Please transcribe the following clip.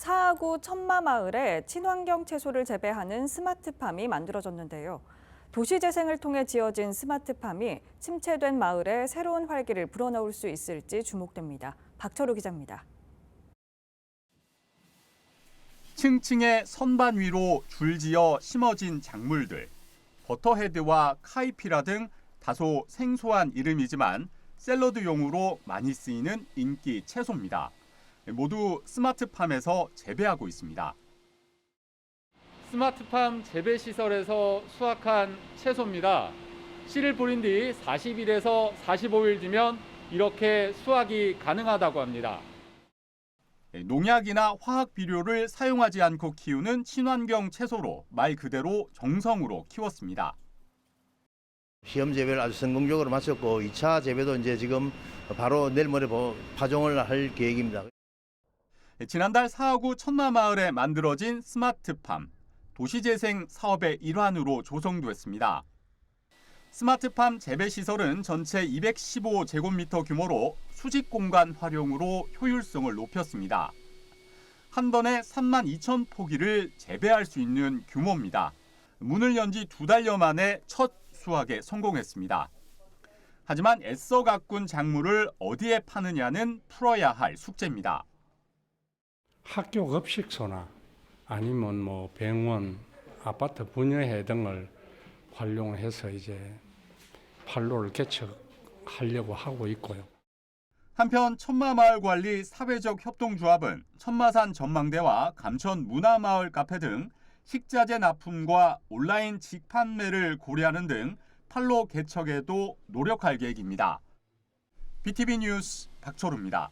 사하구 천마마을에 친환경 채소를 재배하는 스마트팜이 만들어졌는데요. 도시재생을 통해 지어진 스마트팜이 침체된 마을에 새로운 활기를 불어넣을 수 있을지 주목됩니다. 박철우 기자입니다. 층층의 선반 위로 줄지어 심어진 작물들. 버터헤드와 카이피라 등 다소 생소한 이름이지만 샐러드용으로 많이 쓰이는 인기 채소입니다. 모두 스마트팜에서 재배하고 있습니다. 스마트팜 재배 시설에서 수확한 채소입니다. 씨를 뿌린 뒤 40일에서 45일 뒤면 이렇게 수확이 가능하다고 합니다. 농약이나 화학 비료를 사용하지 않고 키우는 친환경 채소로 말 그대로 정성으로 키웠습니다. 시험 재배를 아주 성공적으로 마쳤고 2차 재배도 이제 지금 바로 내일 모레 보- 파종을 할 계획입니다. 지난달 사하구 천마마을에 만들어진 스마트팜 도시재생 사업의 일환으로 조성됐습니다. 스마트팜 재배 시설은 전체 215제곱미터 규모로 수직 공간 활용으로 효율성을 높였습니다. 한 번에 3만 2천 포기를 재배할 수 있는 규모입니다. 문을 연 지 두 달여 만에 첫 수확에 성공했습니다. 하지만 애써 가꾼 작물을 어디에 파느냐는 풀어야 할 숙제입니다. 학교 급식소나 아니면 뭐 병원, 아파트 분여회 등을 활용해서 이제 판로를 개척하려고 하고 있고요. 한편 천마마을관리 사회적 협동조합은 천마산 전망대와 감천 문화마을 카페 등 식자재 납품과 온라인 직판매를 고려하는 등 판로 개척에도 노력할 계획입니다. BTV 뉴스 박철우입니다.